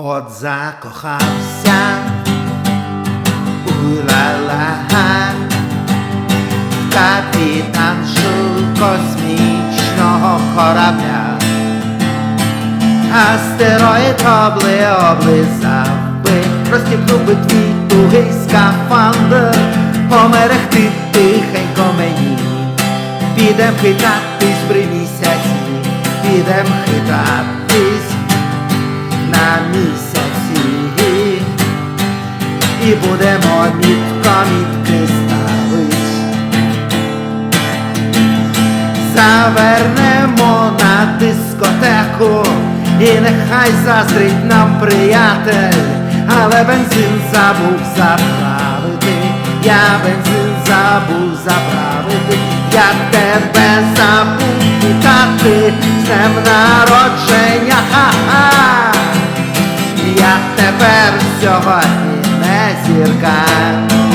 От закохався у-ла-ла капітаншу космічного корабля. Астероїд обли облизав би, розтіпнув би твій тугий скафандр, померехти тихенько мені. Підем хитатись при місяці, підем хитатись І будемо мітко мітки ставить. Завернемо на дискотеку, і нехай заздрить нам приятель, але бензин забув заправити, я бензин забув заправити, я тебе забув вітати, з днем народження, ха-ха, я тепер сьогодні me